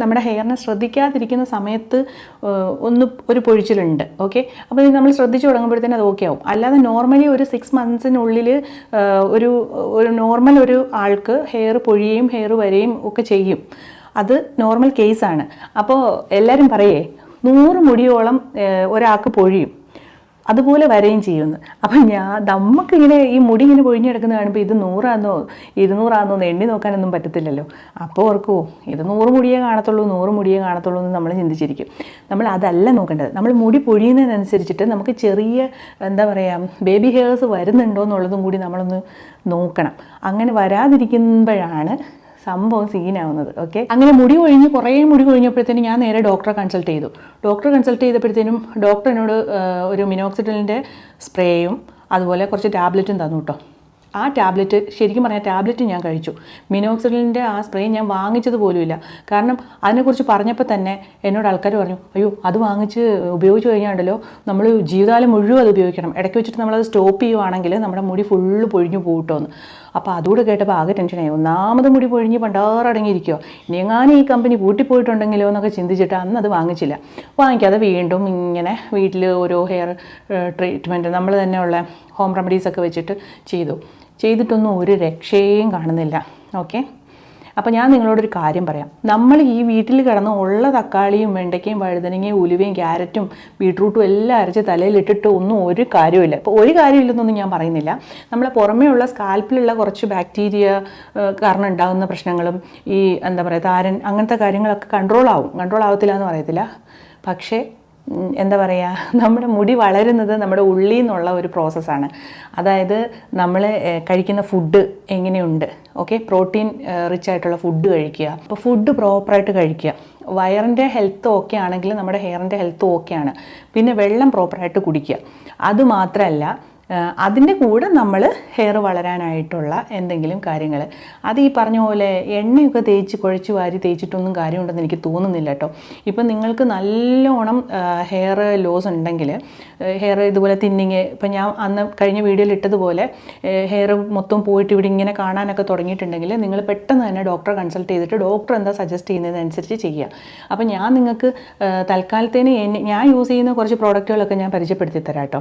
നമ്മുടെ ഹെയറിനെ ശ്രദ്ധിക്കാതിരിക്കുന്ന സമയത്ത് ഒന്ന് ഒരു പൊഴിച്ചിലുണ്ട് ഓക്കെ? അപ്പോൾ ഇത് നമ്മൾ ശ്രദ്ധിച്ചു തുടങ്ങുമ്പോഴത്തേനും അത് ഓക്കെ ആവും. അല്ലാതെ നോർമലി ഒരു സിക്സ് മന്ത്സിനുള്ളിൽ ഒരു ഒരു നോർമൽ ഒരു ആൾക്ക് ഹെയർ പൊഴിയും ഹെയർ വരെയും ഒക്കെ ചെയ്യും. അത് നോർമൽ കേസാണ് അപ്പോൾ എല്ലാവരും പറയേ നൂറ് മുടിയോളം ഒരാൾക്ക് പൊഴിയും. അതുപോലെ വരെയും ചെയ്യുന്നു. അപ്പം ഞാൻ നമുക്കിങ്ങനെ ഈ മുടി ഇങ്ങനെ പൊഴിഞ്ഞ് കിടക്കുന്ന കാണുമ്പോൾ ഇത് നൂറാന്നോ ഇരുന്നൂറാന്നോ എന്ന് എണ്ണി നോക്കാനൊന്നും പറ്റത്തില്ലല്ലോ. അപ്പോൾ ഓർക്കുമോ ഇത് നൂറ് മുടിയേ കാണത്തുള്ളൂ നൂറ് മുടിയേ കാണത്തുള്ളൂ എന്ന് നമ്മൾ ചിന്തിച്ചിരിക്കും. നമ്മൾ അതല്ല നോക്കേണ്ടത്. നമ്മൾ മുടി പൊഴിയുന്നതിനനുസരിച്ചിട്ട് നമുക്ക് ചെറിയ എന്താ പറയുക ബേബി ഹെയർസ് വരുന്നുണ്ടോ എന്നുള്ളതും കൂടി നമ്മളൊന്ന് നോക്കണം. അങ്ങനെ വരാതിരിക്കുമ്പോഴാണ് സംഭവം സീനാവുന്നത് ഓക്കെ അങ്ങനെ മുടി കൊഴിഞ്ഞ് കുറേ മുടി കൊഴിഞ്ഞപ്പോഴത്തേനും ഞാൻ നേരെ ഡോക്ടറെ കൺസൾട്ട് ചെയ്തു. ഡോക്ടർ കൺസൾട്ട് ചെയ്തപ്പോഴത്തേനും ഡോക്ടർ ഒരു മിനോക്സിഡലിന്റെ സ്പ്രേയും അതുപോലെ കുറച്ച് ടാബ്ലറ്റും തന്നു കേട്ടോ ആ ടാബ്ലറ്റ് ശരിക്കും പറഞ്ഞാൽ ടാബ്ലറ്റ് ഞാൻ കഴിച്ചു. മിനോക്സിലിന്റെ ആ സ്പ്രേ ഞാൻ വാങ്ങിച്ചത് പോലുമില്ല. കാരണം അതിനെക്കുറിച്ച് പറഞ്ഞപ്പോൾ തന്നെ എന്നോട് ആൾക്കാർ പറഞ്ഞു അയ്യോ അത് വാങ്ങിച്ച് ഉപയോഗിച്ച് കഴിഞ്ഞാണ്ടല്ലോ നമ്മൾ ജീവിതകാലം മുഴുവൻ അത് ഉപയോഗിക്കണം. ഇടയ്ക്ക് വെച്ചിട്ട് നമ്മളത് സ്റ്റോപ്പ് ചെയ്യുവാണെങ്കിൽ നമ്മുടെ മുടി ഫുള്ള് പൊഴിഞ്ഞു പോകട്ടോന്ന് അപ്പോൾ അതുകൂടെ കേട്ടപ്പോൾ ആകെ ടെൻഷനായി. ഒന്നാമത് മുടി പൊഴിഞ്ഞ് പണ്ടാറടങ്ങിയിരിക്കുമോ ഇനി എങ്ങാനും ഈ കമ്പനി പൂട്ടിപ്പോയിട്ടുണ്ടെങ്കിലോ എന്നൊക്കെ ചിന്തിച്ചിട്ട് അന്ന് അത് വാങ്ങിച്ചില്ല. വാങ്ങിക്കാതെ വീണ്ടും ഇങ്ങനെ വീട്ടിൽ ഓരോ ഹെയർ ട്രീറ്റ്മെന്റ് നമ്മൾ തന്നെയുള്ള ഹോം റെമഡീസൊക്കെ വെച്ചിട്ട് ചെയ്തു. ചെയ്തിട്ടൊന്നും ഒരു രക്ഷയും കാണുന്നില്ല. ഓക്കെ അപ്പോൾ ഞാൻ നിങ്ങളോടൊരു കാര്യം പറയാം. നമ്മൾ ഈ വീട്ടിൽ കിടന്ന് ഉള്ള തക്കാളിയും വെണ്ടയ്ക്കയും വഴുതനങ്ങയും ഉലുവയും ക്യാരറ്റും ബീട്രൂട്ടും എല്ലാം അരച്ച് തലയിലിട്ടിട്ട് ഒന്നും ഒരു കാര്യമില്ല ഇപ്പോൾ ഒരു കാര്യമില്ലെന്നൊന്നും ഞാൻ പറയുന്നില്ല. നമ്മളെ പുറമേയുള്ള സ്കാൽപ്പിലുള്ള കുറച്ച് ബാക്ടീരിയ കാരണം ഉണ്ടാകുന്ന പ്രശ്നങ്ങളും ഈ എന്താ പറയുക താരൻ അങ്ങനത്തെ കാര്യങ്ങളൊക്കെ കൺട്രോൾ ആവും. കൺട്രോൾ ആവത്തില്ല എന്ന് പറയത്തില്ല. പക്ഷേ എന്താ പറയുക നമ്മുടെ മുടി വളരുന്നത് നമ്മുടെ ഉള്ളിൽ നിന്നുള്ള ഒരു പ്രോസസ്സാണ് അതായത് നമ്മൾ കഴിക്കുന്ന ഫുഡ് എങ്ങനെയുണ്ട്? ഓക്കെ പ്രോട്ടീൻ റിച്ച് ആയിട്ടുള്ള ഫുഡ് കഴിക്കുക. അപ്പോൾ ഫുഡ് പ്രോപ്പറായിട്ട് കഴിക്കുക. വയറിന്റെ ഹെൽത്ത് ഓക്കെ ആണെങ്കിൽ നമ്മുടെ ഹെയറിന്റെ ഹെൽത്ത് ഓക്കെയാണ് പിന്നെ വെള്ളം പ്രോപ്പറായിട്ട് കുടിക്കുക. അതുമാത്രമല്ല അതിന്റെ കൂടെ നമ്മൾ ഹെയർ വളരാനായിട്ടുള്ള എന്തെങ്കിലും കാര്യങ്ങൾ അത് ഈ പറഞ്ഞ പോലെ എണ്ണയൊക്കെ തേച്ച് കുഴച്ച് വാരി തേച്ചിട്ടൊന്നും കാര്യമുണ്ടെന്ന് എനിക്ക് തോന്നുന്നില്ല കേട്ടോ ഇപ്പം നിങ്ങൾക്ക് നല്ലോണം ഹെയർ ലോസ് ഉണ്ടെങ്കിൽ ഹെയർ ഇതുപോലെ തിന്നിങ് ഇപ്പം ഞാൻ അന്ന് കഴിഞ്ഞ വീഡിയോയിൽ ഇട്ടതുപോലെ ഹെയർ മൊത്തം പോയിട്ട് ഇവിടെ ഇങ്ങനെ കാണാനൊക്കെ തുടങ്ങിയിട്ടുണ്ടെങ്കിൽ നിങ്ങൾ പെട്ടെന്ന് തന്നെ ഡോക്ടറെ കൺസൾട്ട് ചെയ്തിട്ട് ഡോക്ടർ എന്താ സജസ്റ്റ് ചെയ്യുന്നതനുസരിച്ച് ചെയ്യുക. അപ്പം ഞാൻ നിങ്ങൾക്ക് തൽക്കാലത്തേന് ഞാൻ യൂസ് ചെയ്യുന്ന കുറച്ച് പ്രോഡക്റ്റുകളൊക്കെ ഞാൻ പരിചയപ്പെടുത്തി തരാം കേട്ടോ